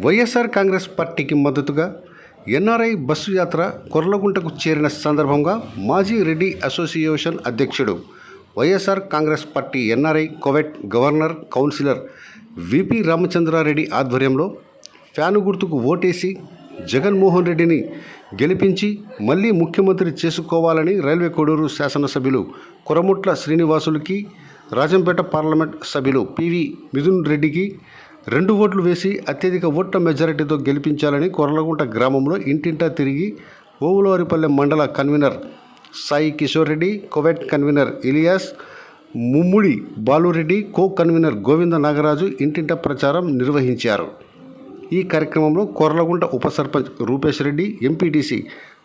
వైఎస్ఆర్ కాంగ్రెస్ పార్టీకి మద్దతుగా NRI bus యాత్ర కొర్లగుంటకు చేరిన సందర్భంగా మాజీ రెడ్డి అసోసియేషన్ అధ్యక్షుడు YSR Congress party NRI Kuwait governor councillor VP Ramachandrareddy ఆధ్వర్యంలో ఫ్యాను గుర్తుకు ఓటేసి జగన్మోహన్ రెడ్డిని గెలిపించి మళ్ళీ ముఖ్యమంత్రి చేసుకోవాలని రైల్వే కోడూరు శాసనసభ్యులు కొరముట్ల శ్రీనివాసులకి రాజంపేట పార్లమెంట్ సభ్యులు పివి మిథున్ రెడ్డికి రెండు ఓట్లు వేసి అత్యధిక ఓట్ల మెజారిటీతో గెలిపించాలని కొరలగుంట గ్రామంలో ఇంటింటా తిరిగి ఓవులవారిపల్లె మండల convener Sai Kishore Reddy కోవెట్ convener Ilias Mummudi Balureddy co convener Govinda Nagaraju ఇంటింట ప్రచారం నిర్వహించారు. ఈ కార్యక్రమంలో కొర్లగుంట ఉప సర్పంచ్ రూపేష్ రెడ్డి ఎంపీటీసీ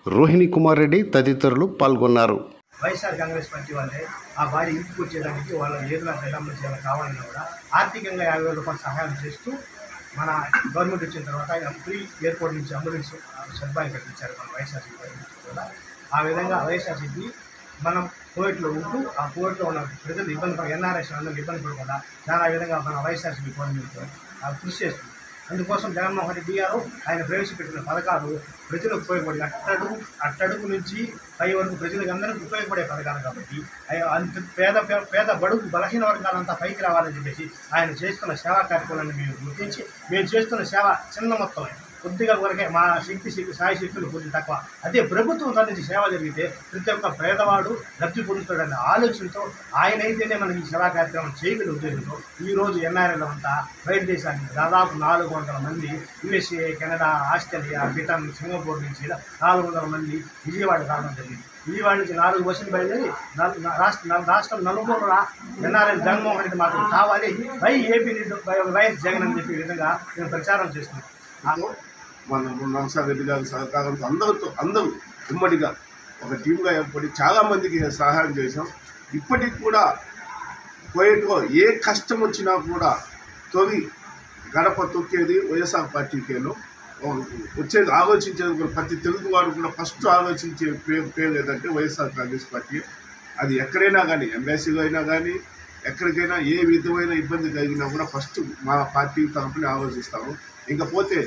రోహిణి కుమార్ రెడ్డి తదితరులు పాల్గొన్నారు. వైఎస్ఆర్ కాంగ్రెస్ పార్టీ వాళ్ళే ఆ బాడీ ఇంటికి చేయడానికి వాళ్ళ ఏదైనా సెటిల్మెంట్ చేయాలి కావాలన్నా కూడా ఆర్థికంగా యాభై వేల రూపాయలు సహాయం చేస్తూ మన గవర్నమెంట్ వచ్చిన తర్వాత ఆయన ఫ్రీ ఎయిర్పోర్ట్ నుంచి అంబులెన్స్ సదుపాయం కల్పించారు మన వైఎస్ఆర్సీపీ కూడా. ఆ విధంగా వైఎస్ఆర్సీపీ మనం కోవిడ్లో ఉంటూ ఆ కోవిడ్లో ఉన్న ప్రజలు ఇబ్బంది పడ ఎన్ఆర్ఎస్ అందరూ ఇబ్బంది పడకుండా చాలా విధంగా మన వైఎస్ఆర్సీపీ గవర్నమెంట్ ఆ కృషి చేస్తుంది. అందుకోసం జగన్మోహన్ రెడ్డి గారు ఆయన ప్రవేశపెట్టిన పథకాలు ప్రజలకు ఉపయోగపడి అట్టడుగు అట్టడుగు నుంచి పై వరకు ప్రజలకు అందరికీ ఉపయోగపడే పథకాలు కాబట్టి అంత పేద పే- పేద బడుగు బలహీన వర్గాలంతా పైకి రావాలని చెప్పేసి ఆయన చేస్తున్న సేవా కార్యక్రమాలను మేము గుర్తించి మేము చేస్తున్న సేవ చిన్న మొత్తం కొద్దిగా కొరకే మా శక్తి శక్తి సాయి శక్తులు కొద్ది తక్కువ. అదే ప్రభుత్వం తన సేవ జరిగితే ప్రతి ఒక్క పేదవాడు లబ్ధి పొందుతాడనే ఆలోచనతో ఆయన అయితేనే మనకి ఈ సేవా కార్యక్రమం చేయగల ఉద్దేశంతో ఈరోజు ఎన్ఆర్ఎల్ అంతా బయట దేశానికి దాదాపు నాలుగు వందల మంది USA Canada Australia Britain Singapore నుంచి నాలుగు వందల మంది విజయవాడ రావడం జరిగింది. విజయవాడ నుంచి నాలుగు బస్సులు బయలుదేరి రాష్ట్ర రాష్ట్రం నలుగురు ఎన్ఆర్ఎల్ జగన్మోహన్ రెడ్డి మాకు కావాలి. వై ఏపీ వైఎస్ జగన్ అని చెప్పే విధంగా మేము ప్రచారం చేస్తున్నాం నాకు మన నమసార్ రెడ్డి గారి సహకారంతో అందరితో అందరూ ఉమ్మడిగా ఒక టీంగా ఏర్పడి చాలామందికి సహాయం చేశాం. ఇప్పటికి కూడా కోయట్లో ఏ కష్టం వచ్చినా కూడా తొలి గడప తొక్కేది వైఎస్ఆర్ పార్టీకేను. వచ్చేది ఆలోచించేది కూడా ప్రతి తెలుగువాడు కూడా ఫస్ట్ ఆలోచించే పేరు పేరు ఏదంటే వైఎస్ఆర్ కాంగ్రెస్ పార్టీ. అది ఎక్కడైనా కానీ ఎంబీసీలో అయినా కానీ ఎక్కడికైనా ఏ విధమైన ఇబ్బంది కలిగినా కూడా ఫస్ట్ మా పార్టీ తరఫున ఆలోచిస్తాము. ఇంకపోతే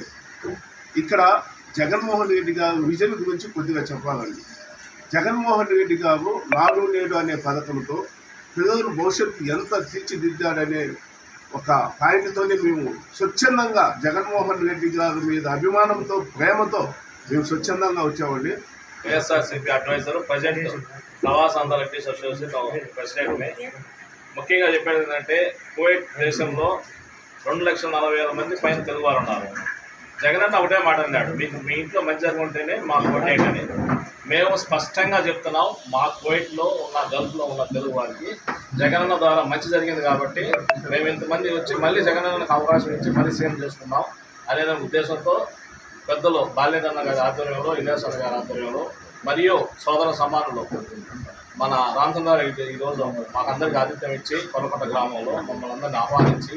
ఇక్కడ జగన్మోహన్ రెడ్డి గారు విజన్ గురించి కొద్దిగా చెప్పాలండి. జగన్మోహన్ రెడ్డి గారు నాడు నేడు అనే పథకంతో పిల్లలు భవిష్యత్తు ఎంత తీర్చిదిద్దాడనే ఒక పాయింట్తోనే మేము స్వచ్ఛందంగా జగన్మోహన్ రెడ్డి గారి మీద అభిమానంతో ప్రేమతో మేము స్వచ్ఛందంగా వచ్చామండి. YSRCP adviser present Pravas Andhra leftist association ప్రెసిడెంట్ని. ముఖ్యంగా చెప్పేది ఏంటంటే కువైట్ దేశంలో రెండు లక్షల నలభై వేల మంది పైన తెలుగువారు ఉన్నారు. జగనన్న ఒకటే మాట అన్నాడు మీకు మీ ఇంట్లో మంచి జరుగుంటేనే మాకు ఓటేయటని మేము స్పష్టంగా చెప్తున్నాం మా కోయిట్లో ఉన్న గల్ఫ్లో ఉన్న తెలుగు వారికి జగనన్న ద్వారా మంచి జరిగింది కాబట్టి మేము ఇంతమంది వచ్చి మళ్ళీ జగనన్నకు అవకాశం ఇచ్చి మళ్ళీ సీఎం చేసుకున్నాం అనే ఉద్దేశంతో పెద్దలు బాల్యదన్న గారి ఆధ్వర్యంలో ఇలేశ్వర గారి ఆధ్వర్యంలో మరియు సోదర సమానులు మన రామచంద్రారెడ్డి ఈరోజు మాకందరికీ ఆతిథ్యం ఇచ్చి కొనకొండ గ్రామంలో మమ్మల్ని అందరిని ఆహ్వానించి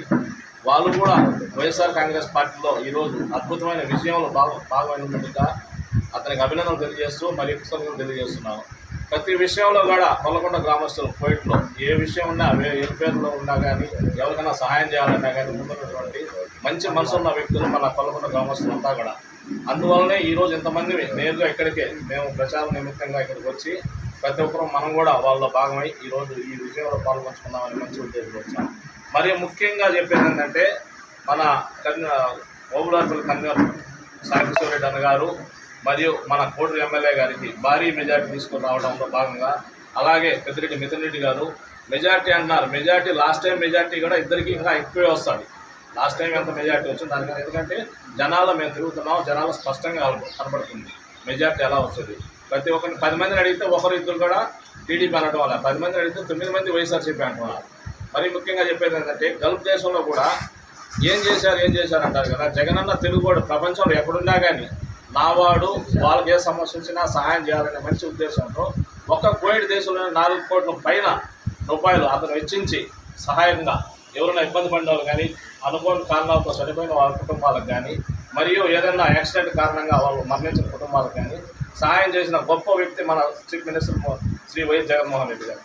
వాళ్ళు కూడా వైఎస్ఆర్ కాంగ్రెస్ పార్టీలో ఈరోజు అద్భుతమైన విజయంలో భాగం భాగమైనట్టుగా అతనికి అభినందనలు తెలియజేస్తూ మరియు కృతజ్ఞతలు తెలియజేస్తున్నాను ప్రతి విషయంలో కూడా కొల్లకొండ గ్రామస్తులు పోయిట్లో ఏ విషయం ఉన్నా ఎల్ఫేర్లో ఉన్నా కానీ ఎవరికైనా సహాయం చేయాలన్నా కానీ ముందున్నటువంటి మంచి మనసున్న వ్యక్తులు మన కొల్లకొండ గ్రామస్తులు అంతా కూడా. అందువల్లనే ఈరోజు ఇంతమంది నేరుగా ఇక్కడికే మేము ప్రచార నిమిత్తంగా ఇక్కడికి వచ్చి ప్రతి ఒక్కరూ మనం కూడా వాళ్ళలో భాగమై ఈరోజు ఈ విషయంలో పాల్గొంచుకుందామని మంచి ఉద్దేశం వచ్చాము. మరియు ముఖ్యంగా చెప్పేది ఏంటంటే మన కన్య ఓబులార్పల్లి కన్వీనర్ సాంబశివరెడ్డి రెడ్డి అన్న గారు మరియు మన కోటూరు ఎమ్మెల్యే గారికి భారీ మెజార్టీ తీసుకుని రావడంలో భాగంగా అలాగే పెద్దిరెడ్డి మిథున్ రెడ్డి గారు మెజార్టీ అంటున్నారు. మెజార్టీ లాస్ట్ టైం మెజార్టీ కూడా ఇద్దరికి ఇంకా ఎక్కువే వస్తుంది లాస్ట్ టైం ఎంత మెజార్టీ వచ్చింది దానికన్నా ఎందుకంటే జనాల్లో మేము తిరుగుతున్నాం జనాలు స్పష్టంగా కనబడుతుంది. మెజార్టీ ఎలా వస్తుంది? ప్రతి ఒక్కరిని పది మందిని అడిగితే ఒకరు ఇద్దరు కూడా టీడీపీ అనడం వల్ల పది మందిని అడిగితే తొమ్మిది మంది వైఎస్ఆర్సీపీ అంటున్నారు. మరి ముఖ్యంగా చెప్పేది ఏంటంటే గల్ఫ్ దేశంలో కూడా ఏం చేశారు ఏం చేశారు అంటారు కదా జగనన్న తెలుగువాడు ప్రపంచంలో ఎక్కడున్నా కానీ నావాడు వాళ్ళకి ఏ సమస్య వచ్చినా సహాయం చేయాలనే మంచి ఉద్దేశంతో ఒక్క కోవిడ్ దేశంలో నాలుగు కోట్ల పైన రూపాయలు అతను వెచ్చించి సహాయంగా ఎవరైనా ఇబ్బంది పడిన వాళ్ళు కానీ అనుకోని కారణాలతో చనిపోయిన వాళ్ళ కుటుంబాలకు కానీ మరియు ఏదైనా యాక్సిడెంట్ కారణంగా వాళ్ళు మరణించిన కుటుంబాలకు కానీ సహాయం చేసిన గొప్ప వ్యక్తి మన chief minister Shri YS Jaganmohan Reddy గారు.